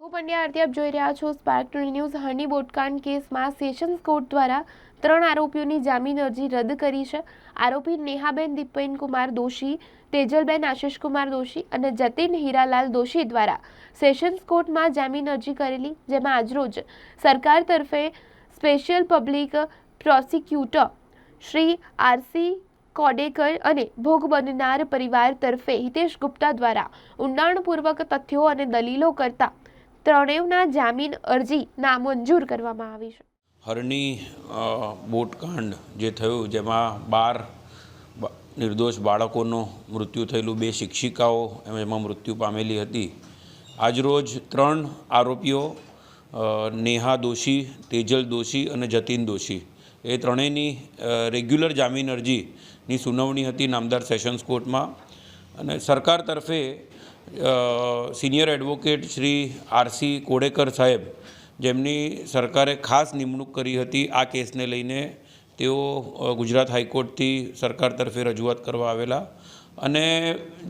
હું પંડ્યા આરતી, આપ જોઈ રહ્યા છો સ્પાર્ક ટુ ન્યૂઝ હની બોટકાંડ કેસમાં સેશન્સ કોર્ટ દ્વારા ત્રણ આરોપીઓની જામીન અરજી રદ કરી છે. આરોપી નેહાબેન દીપેનકુમાર દોશી, તેજલબેન આશિષકુમાર દોશી અને જતીન હીરાલાલ દોશી દ્વારા સેશન્સ કોર્ટમાં જામીન અરજી કરેલી, જેમાં આજરોજ સરકાર તરફે special public prosecutor Shri R C Kodekar અને ભોગ બનનાર પરિવાર તરફે હિતેશ ગુપ્તા દ્વારા ઊંડાણપૂર્વક તથ્યો અને દલીલો કરતા ત્રણેયના જામીન અરજી નામંજૂર કરવામાં આવી છે. હરની બોટકાંડ જે થયું, જેમાં બાર નિર્દોષ બાળકોનું મૃત્યુ થયેલું, બે શિક્ષિકાઓ એમાં મૃત્યુ પામેલી હતી. આજરોજ ત્રણ આરોપીઓ નેહા દોશી, તેજલ દોશી અને જતીન દોશી. એ ત્રણેયની રેગ્યુલર જામીન અરજીની સુનાવણી હતી નામદાર સેશન્સ કોર્ટમાં. અને સરકાર તરફે senior advocate Shri R C Kodekar સાહેબ જેમની સરકારે ખાસ નિમણૂક કરી હતી આ કેસને લઈને, તેઓ ગુજરાત હાઈકોર્ટથી સરકાર તરફે રજૂઆત કરવા આવેલા. અને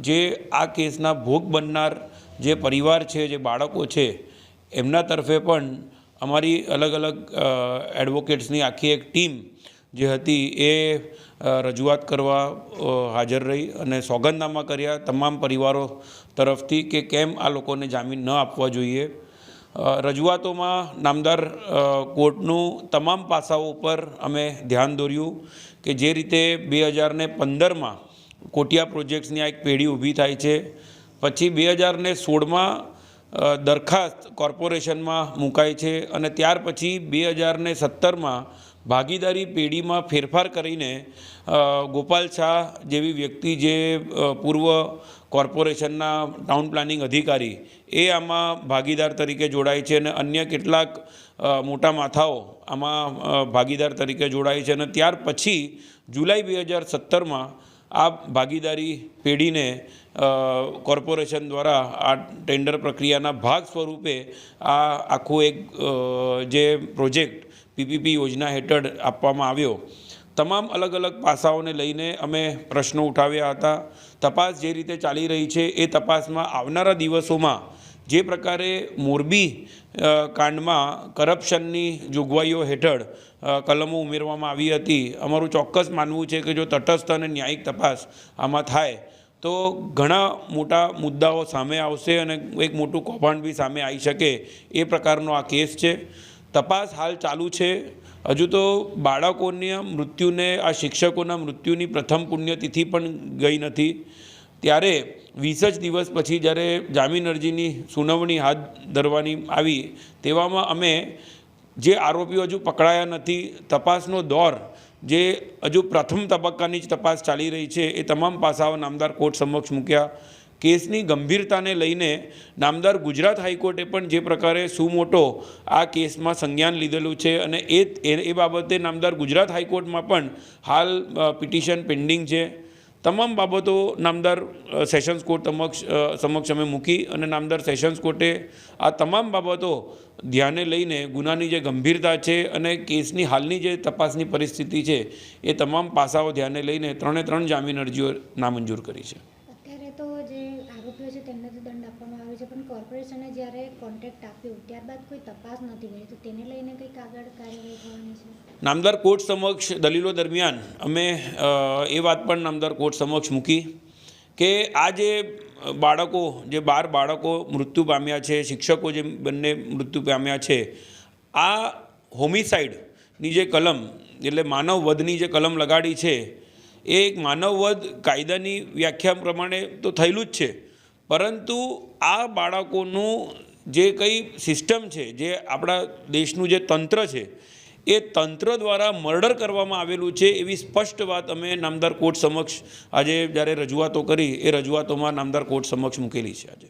જે આ કેસના ભોગ બનનાર જે પરિવાર છે, જે બાળકો છે, એમના તરફે પણ અમારી અલગ અલગ એડવોકેટ્સની આખી એક ટીમ જે હતી એ રજૂઆત કરવા હાજર રહી અને સોગંદનામા કર્યા તમામ પરિવારો તરફથી કે કેમ આ લોકોને જામીન ન આપવા જોઈએ. રજૂઆતોમાં નામદાર કોર્ટનું તમામ પાસાઓ ઉપર અમે ધ્યાન દોર્યું કે જે રીતે બે હજારને પંદરમાં કોટિયા પ્રોજેક્ટ્સની આ એક પેઢી ઊભી થાય છે. પછી બે હજારને સોળમાં દરખાસ્ત કોર્પોરેશનમાં મુકાય છે અને ત્યાર પછી બે હજારને સત્તરમાં ભાગીદારી પેઢીમાં ફેરફાર કરીને ગોપાલ શાહ જેવી વ્યક્તિ જે પૂર્વ કોર્પોરેશનના ટાઉન પ્લાનિંગ અધિકારી, એ આમાં ભાગીદાર તરીકે જોડાય છે અને અન્ય કેટલાક મોટા માથાઓ આમાં ભાગીદાર તરીકે જોડાય છે અને ત્યાર પછી જુલાઈ બે હજાર સત્તરમાં આ ભાગીદારી પેઢીને કોર્પોરેશન દ્વારા આ ટેન્ડર પ્રક્રિયાના ભાગ સ્વરૂપે આ આખું એક જે પ્રોજેક્ટ પીપીપી યોજના હેઠળ આપવામાં આવ્યો. તમામ અલગ અલગ પાસાઓને લઈને અમે પ્રશ્નો ઉઠાવ્યા હતા. તપાસ જે રીતે ચાલી રહી છે એ તપાસમાં આવનારા દિવસોમાં જે પ્રકારે મોરબી કાંડમાં કરપ્શનની જોગવાઈઓ હેઠળ કલમો ઉમેરવામાં આવી હતી. અમારું ચોક્કસ માનવું છે કે જો તટસ્થ અને ન્યાયિક તપાસ આમાં થાય, તો ઘણા મોટા મુદ્દાઓ સામે આવશે અને એક મોટું કૌભાંડ બી સામે આવી શકે એ પ્રકારનો આ કેસ છે. તપાસ હાલ ચાલુ છે. હજુ તો બાળકોના મૃત્યુને, આ શિક્ષકોના મૃત્યુની પ્રથમ પુણ્યતિથિ પણ ગઈ નથી. ત્યારે વીસ જ દિવસ પછી જ્યારે જામીન અરજીની સુનાવણી હાથ ધરવાની આવી, તેવામાં અમે જે આરોપીઓ હજુ પકડાયા નથી, તપાસનો દોર જે હજુ પ્રથમ તબક્કાની જ તપાસ ચાલી રહી છે, એ તમામ પાસાઓ નામદાર કોર્ટ સમક્ષ મૂક્યા. કેસની ગંભીરતાને લઈને નામદાર ગુજરાત હાઈકોર્ટે પણ જે પ્રકારે સુમોટો આ કેસમાં સંજ્ઞાન લીધેલું છે અને એ, એ- બાબતે નામદાર ગુજરાત હાઈકોર્ટમાં પણ હાલ પિટિશન પેન્ડિંગ છે. તમામ બાબતો નામદાર સેશન્સ કોર્ટ સમક્ષ સમક્ષ અમે મૂકી અને નામદાર સેશન્સ કોર્ટે આ તમામ બાબતો ધ્યાને લઈને ગુનાની જે ગંભીરતા છે અને કેસની હાલની જે તપાસની પરિસ્થિતિ છે એ તમામ પાસાઓ ધ્યાને લઈને ત્રણે ત્રણ જામીન અરજીઓ નામંજૂર કરી છે અત્યારે તો જે આરોપીઓ છે તેમને તો આપવામાં આવ્યો છે, પણ કોર્પોરેશને જ્યારે કોન્ટ્રાક્ટ આપ્યો, ત્યારબાદ કોઈ તપાસ નથી કરી, તો તેને લઈને કંઈક આગળ કાર્યવાહી થવાની છે? નામદાર કોર્ટ સમક્ષ દલીલો દરમિયાન અમે એ વાત પણ નામદાર કોર્ટ સમક્ષ મૂકી કે આ જે બાળકો, જે બાર બાળકો મૃત્યુ પામ્યા છે, શિક્ષકો જે બંને મૃત્યુ પામ્યા છે, આ હોમિસાઇડની જે કલમ, એટલે માનવવધની જે કલમ લગાડી છે, એ એક માનવવધ કાયદાની વ્યાખ્યા પ્રમાણે તો થયેલું જ છે. પરંતુ આ બાળકોનું જે કંઈ સિસ્ટમ છે, જે આપણા દેશનું જે તંત્ર છે, એ તંત્ર દ્વારા મર્ડર કરવામાં આવેલું છે એવી સ્પષ્ટ વાત અમે નામદાર કોર્ટ સમક્ષ આજે જ્યારે રજૂઆતો કરી, એ રજૂઆતોમાં નામદાર કોર્ટ સમક્ષ મૂકેલી છે આજે.